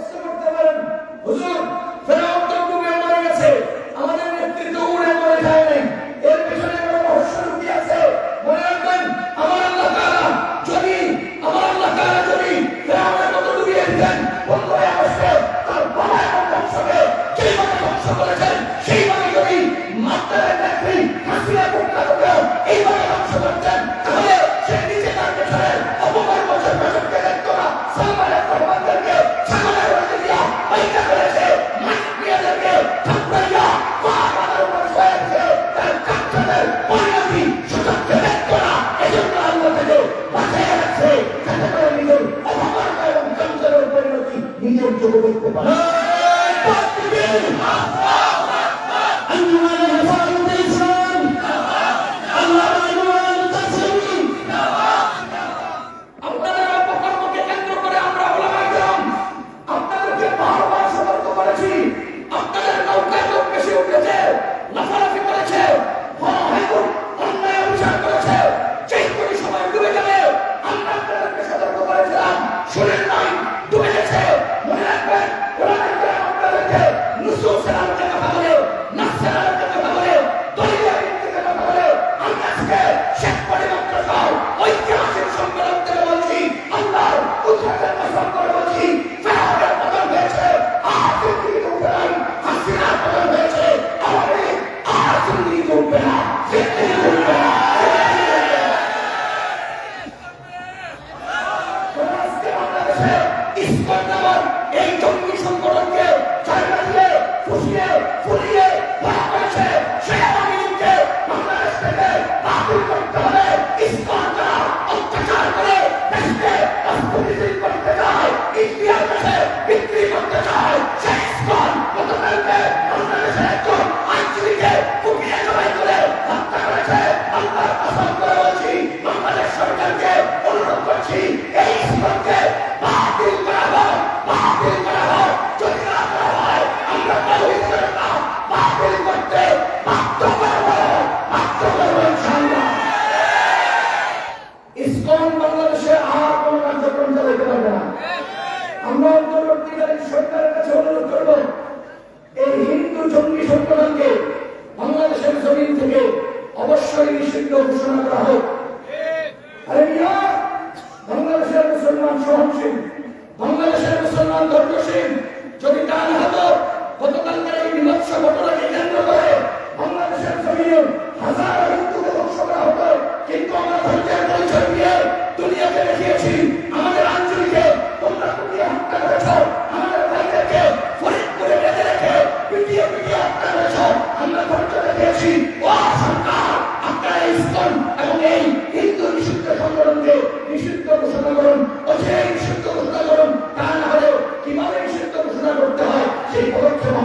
কষ্ট করতে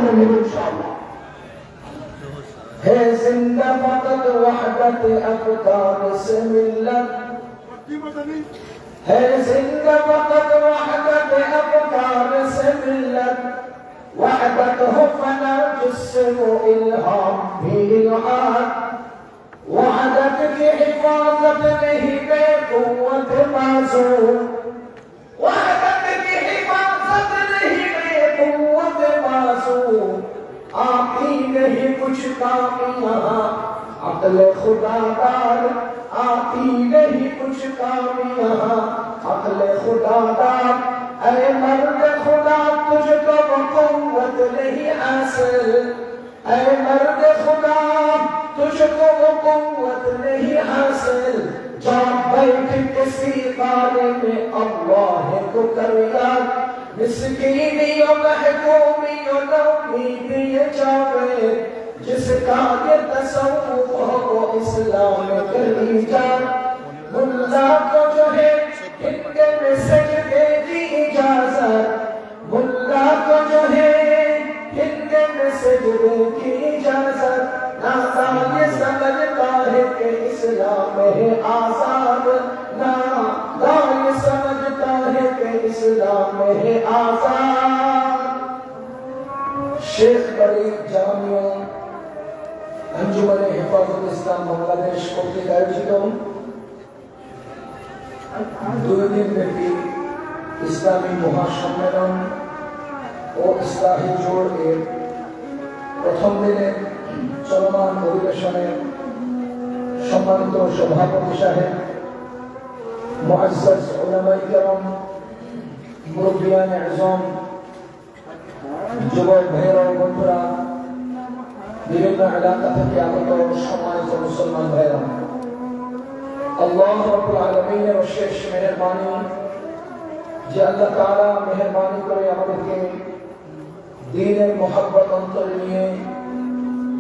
نعلمه ان شاء. الله هي زندة فقط وحدة أقطار سملة هي زندة فقط وحدة أقطار سملة وحدته فلا تسم إلهام بإلعاد وحدتك حفاظة به بقوة معزول آتی نہیں کچھ کامیاں عقل خدا دار آتی نہیں کچھ کامیاں عقل خدا دار۔ اے مرد خدا، تجھ کو قوت نہیں حاصل۔ اے مرد خدا، تجھ کو قوت نہیں حاصل۔ جا بیٹھ کسی بارے میں، اللہ کو کر یاد مسکینیوں محکوم کا تصوف ہو اسلام کری جان، ملا کو جو ہے ہند میں سجدے دی اجازت۔ ملا کو جو ہے ہند میں سجدے کی اجازت۔ ناسا یہ سمجھتا ہے کہ اسلام ہے آزاد۔ ناسا یہ سمجھتا ہے کہ اسلام ہے آزاد۔ شیخ بری সম্মানে হেফাজত ইসলাম বাংলাদেশ কর্তৃক আয়োজিত দুই দিন ব্যাপী ইসলামী মহাসম্মেলন ও ইসলামী জোর এর প্রথম দিনে চলমান অধিবেশনে সম্মানিত সভাপতি সাহেব মহাজ ওলামাইকারম মুরব্বিয়ান আজম যুবক ভাইয়েরা বন্ধুরা বিভিন্ন এলাকা থেকে আগত সম্মানিত মুসলমান ভাইয়েরা আল্লাহ রাব্বুল আলামিনের অশেষ মেহেরবানি, যে আল্লাহ তাআলা মেহেরবানি করে আমাদেরকে দ্বীনের মোহাব্বত অন্তরে নিয়ে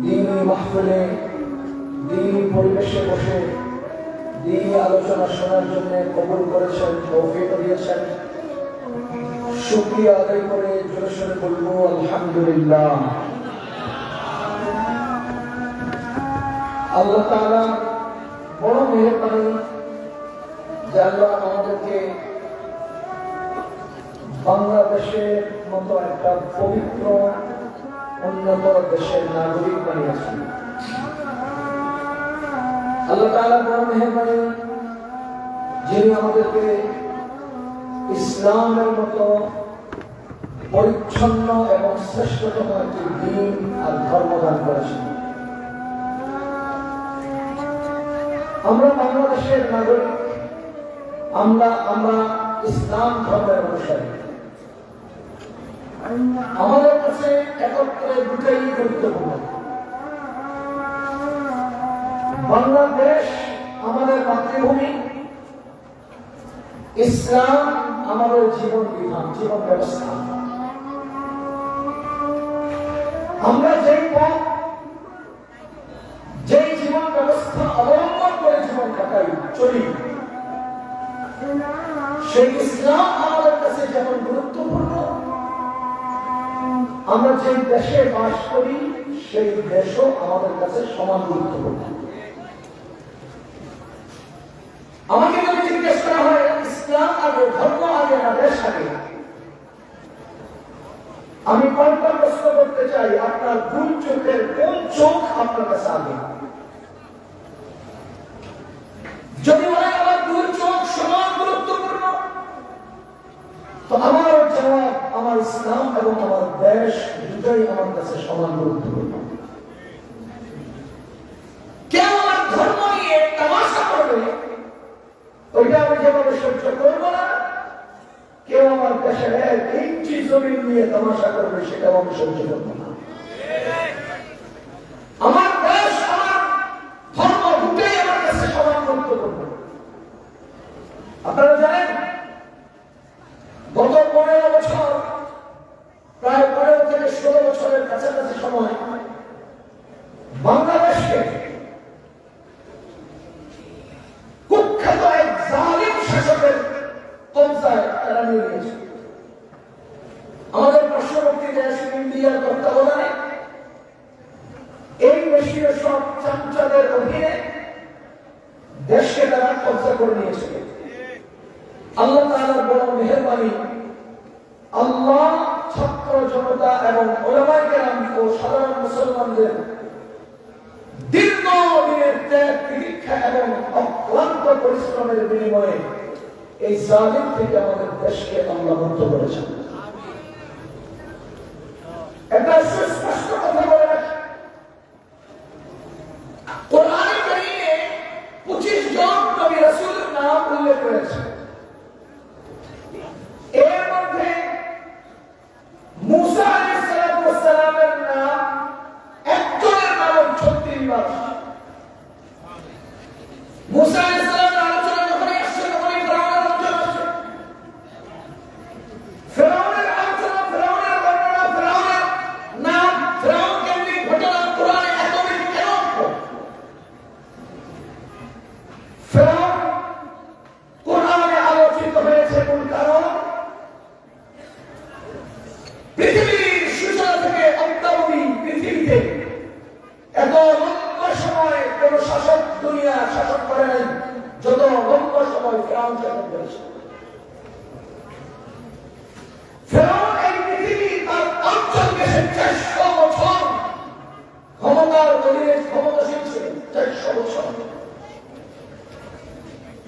দ্বীনি মাহফিলে দ্বীনি পরিবেশে বসে দ্বীনি আলোচনা শোনার জন্য কবুল করেছেন, তৌফিক দিয়েছেন। শুক্রিয়া আদায় করে জোরে বলব, আলহামদুলিল্লাহ। আল্লাহ তাআলা বড় মেহরবানি যে আল্লাহ আমাদেরকে। বাংলাদেশের মতো একটা পবিত্র, উন্নত দেশের নাগরিক বানিয়েছেন আল্লাহ তাআলা বড় মেহরবানি যিনি আমাদেরকে ইসলামের মতো পরিচ্ছন্ন এবং শ্রেষ্ঠতম একটি দিন আর ধর্ম দান করেছেন। আমরা বাংলাদেশের নাগরিক। আমরা আমরা ইসলাম ধর্মের অনুসারী। আমাদের কাছে একত্রে দুটাই গুরুত্বপূর্ণ। বাংলাদেশ আমাদের মাতৃভূমি। ইসলাম আমাদের জীবন বিধান, জীবন ব্যবস্থা। আমরা আমরা যে দেশে বাস করি, সেই দেশও আমাদের কাছে সমান গুরুত্বপূর্ণ। আমাকে যদি জিজ্ঞেস করা হয়, ইসলাম আগে, ধর্ম আগে, না দেশ আগে? আমি কোনটা প্রশ্ন করতে চাই, আপনার কোন চোখের কোন চোখ আপনার কাছে আগে? যদি বলে আমার দুই চোখ সমান গুরুত্বপূর্ণ, তো আমার জবাব আমার ইসলাম এবং আমার দেশ দুটোই আমার কাছে সমান গুরুত্বপূর্ণ কেউ আমার ধর্ম নিয়ে তামাশা করবে ওইটা আমি যেভাবে সহ্য করব না কেউ আমার দেশের এক ইঞ্চি জমিন নিয়ে তামাশা করবে সেটাও আমি সহ্য করব না আমার দেশ আমার ধর্ম দুটোই আমার কাছে সমান গুরুত্বপূর্ণ আপনারা জানেন গত পনেরো বছর প্রায় পনেরো থেকে ষোলো বছরের কাছাকাছি সময় বাংলাদেশকে কুখ্যাত এক জালিম শাসকের কবজায় তারা নিয়ে নিয়েছে পার্শ্ববর্তী দেশ ইন্ডিয়ার তত্ত্বাবধানে এই দেশীয় সব চামচাদের অধীনে দেশকে তারা কবজা করে নিয়েছে। আল্লাহ তাআলার বড় মেহেরবানি, আল্লাহ ছাত্র জনতা এবং কেরাম ও সাধারণ মুসলমানদের দীর্ঘ দিনের ত্যাগ, তিতিক্ষা এবং অক্লান্ত পরিশ্রমের বিনিময়ে এই জালিম থেকে আমাদের দেশকে আল্লাহ মুক্ত করেছেন একটা সুস্পষ্ট কথা বলে রাখি কোরআনে কারিমে 25 জন নবী রাসূলের নাম উল্লেখ করেছে এর মধ্যে মুসা আলাইহিস সালাতু ওয়াস সালামের নাম একজনের নাম 36 বার। মুসা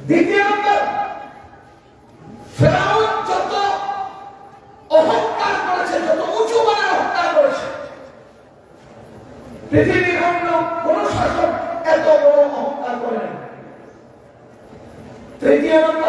দ্বিতীয় নম্বর, ফেরাউন যত অহংকার করেছে, যত উঁচু মানের অহংকার করেছে, পৃথিবীর অন্য কোন শাসক এত বড় অহংকার করে না তৃতীয় নম্বর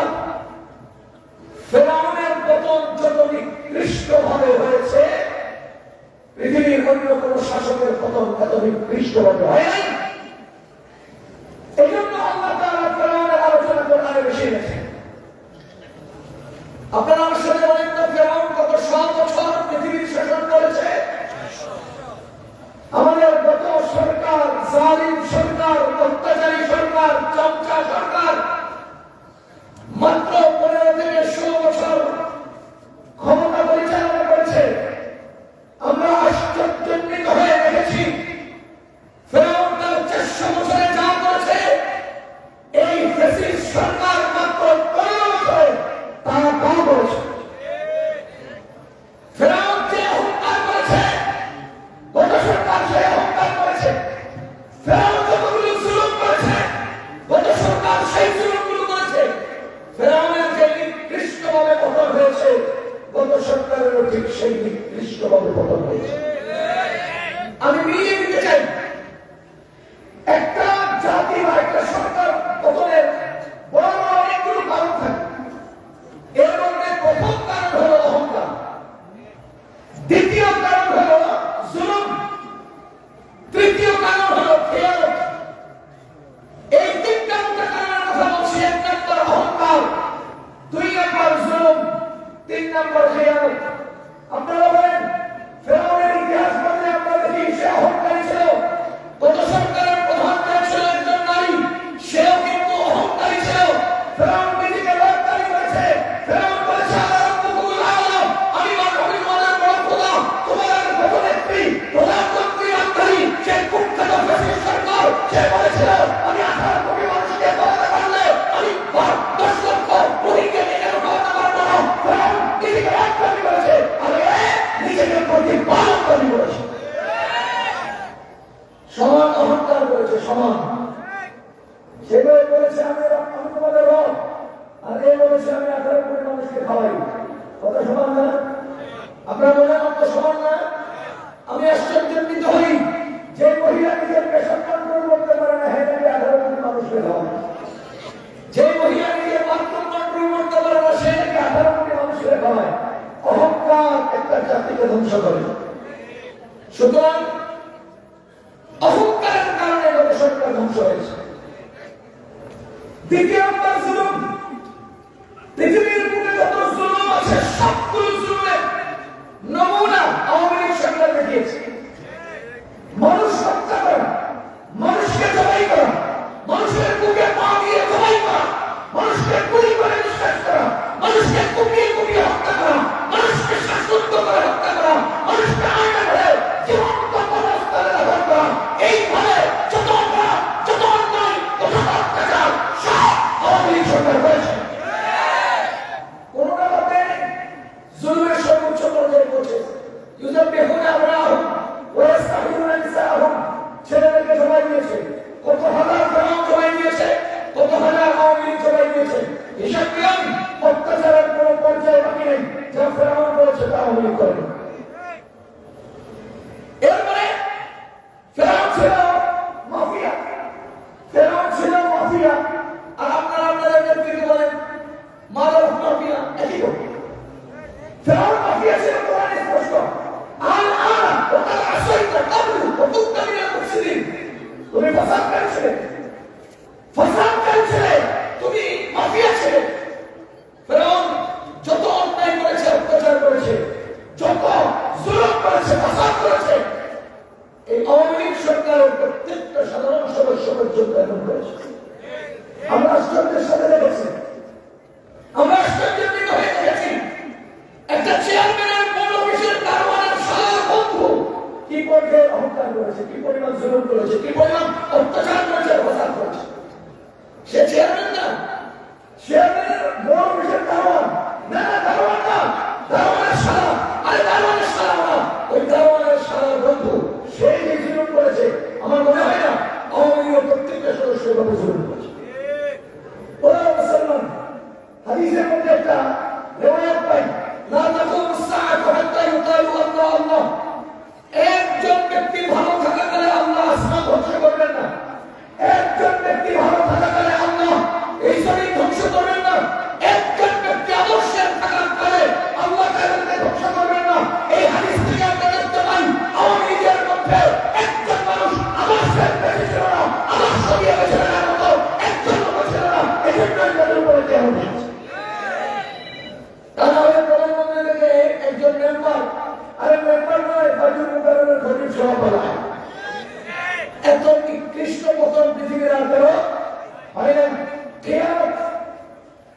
সেগুলো বলেছে, আমি আমি তোমাদের রব আর এ বলেছে, আমি আঠারো কোটি মানুষকে খাওয়াই। কথা সমান না? আপনার মনে আমার সমান না? আমি আশ্চর্য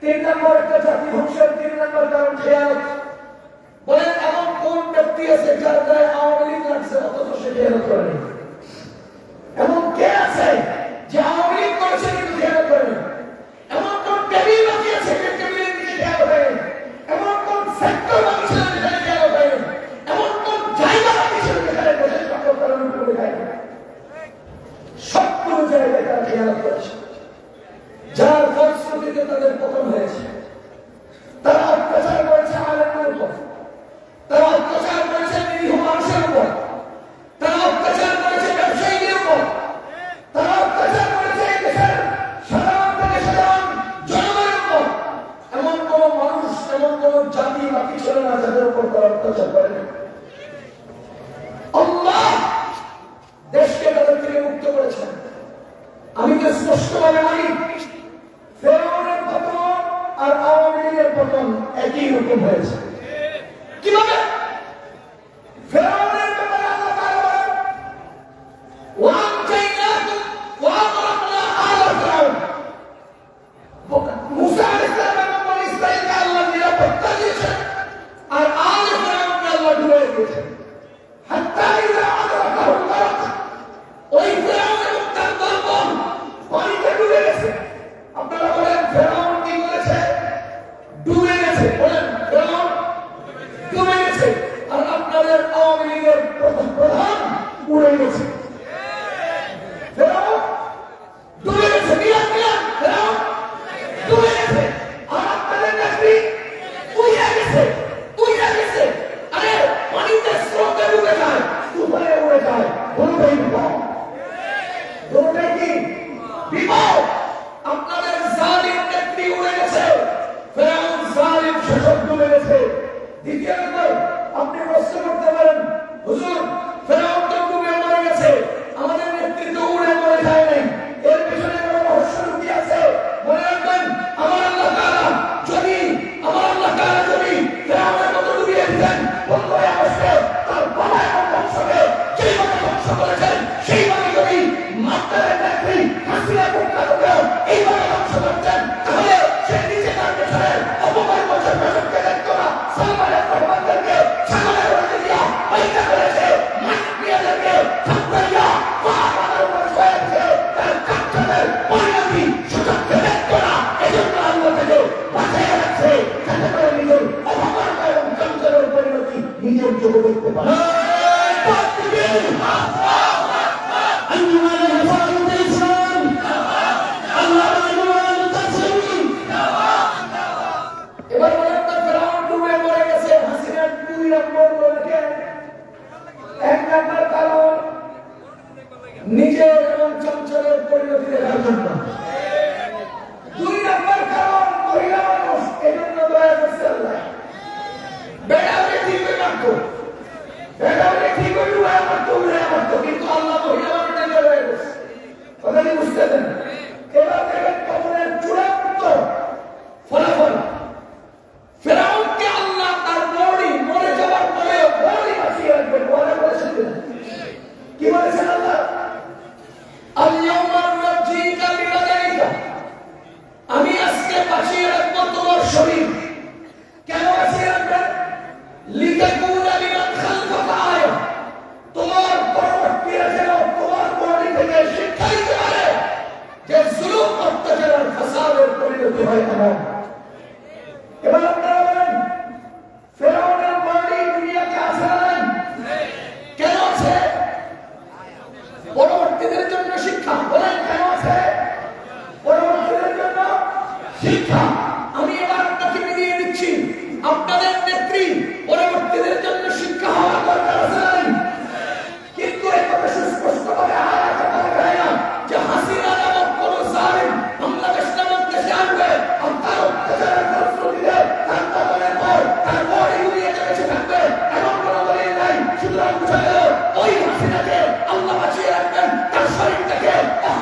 তিন নম্বর একটা জাতি ধ্বংসের তিন নম্বর কারণ খেয়ালত বলেন, এমন কোন ব্যক্তি আছে যার গায়ে আওয়ামী লীগ লাগছে, অথচ সে খেয়ালত করেনি এমন কে আছে যে মারতো এটা ঠিক হইল আমার তো আমার তো কিন্তু আল্লাহ মহিলা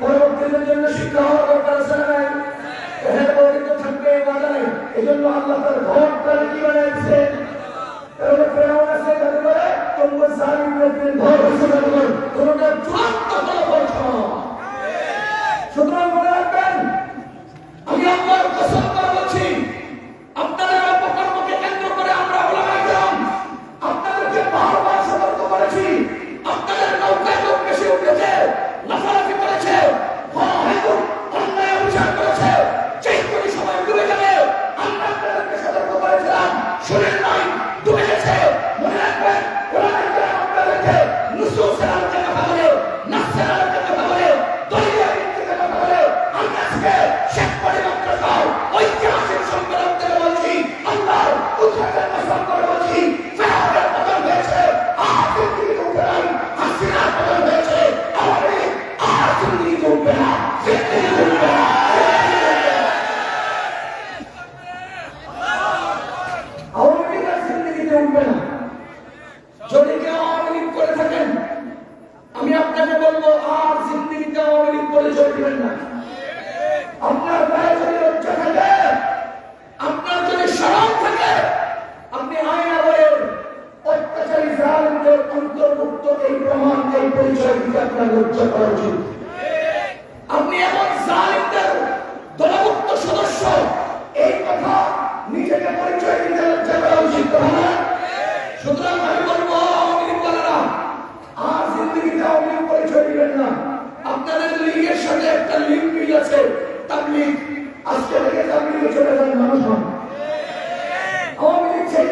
পরবর্তীদের জন্য শিক্ষা হওয়া দরকার আছে না এখানে বর্ণিত থাকবে বাধা নাই এই জন্য আল্লাহ তার ঘর তারা কি বানিয়েছে প্রেরণ চূড়ান্ত পরিচয় দিতে আপনার লজ্জা করা উচিত আপনি এমন জালিমদের দলভুক্ত সদস্য, এই কথা নিজেকে পরিচয় দিতে লজ্জা করা উচিত সুতরাং আমি বলব, আওয়ামী আর জিন্দগিতে আওয়ামী পরিচয় দিবেন না। আপনাদের লীগের সাথে একটা লিঙ্ক মিল আছে, তাবলিগ। আজকে থেকে তাবলিগে চলে যান মানুষ হন আওয়ামী লীগ সেই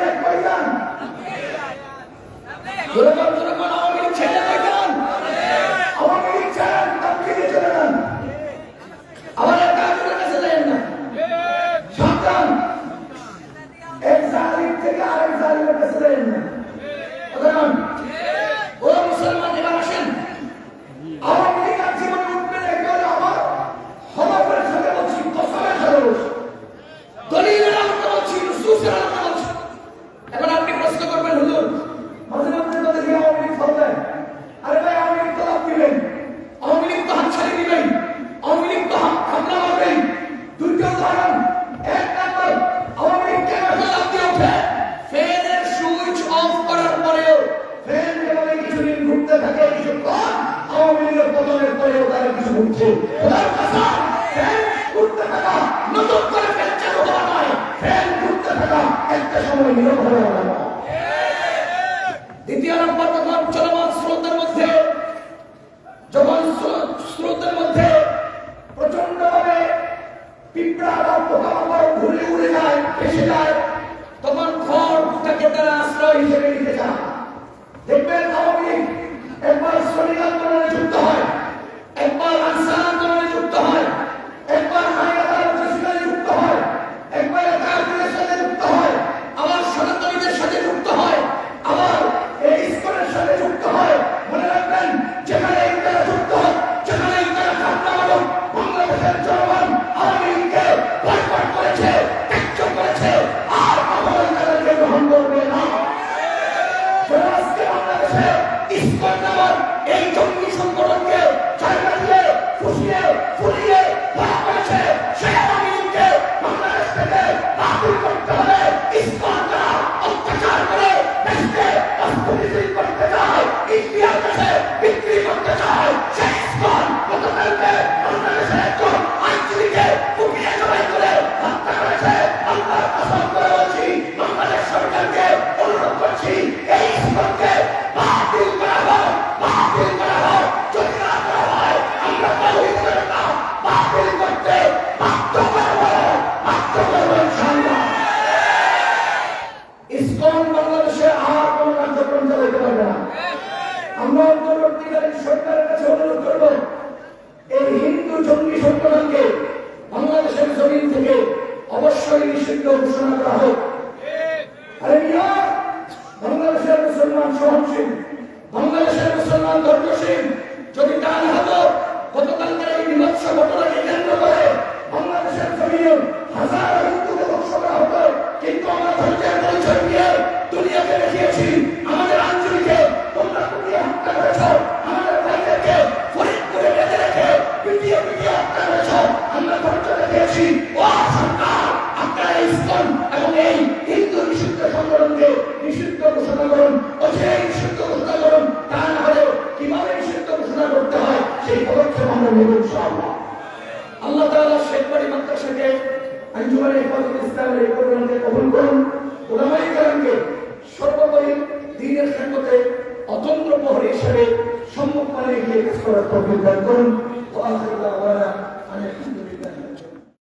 dice que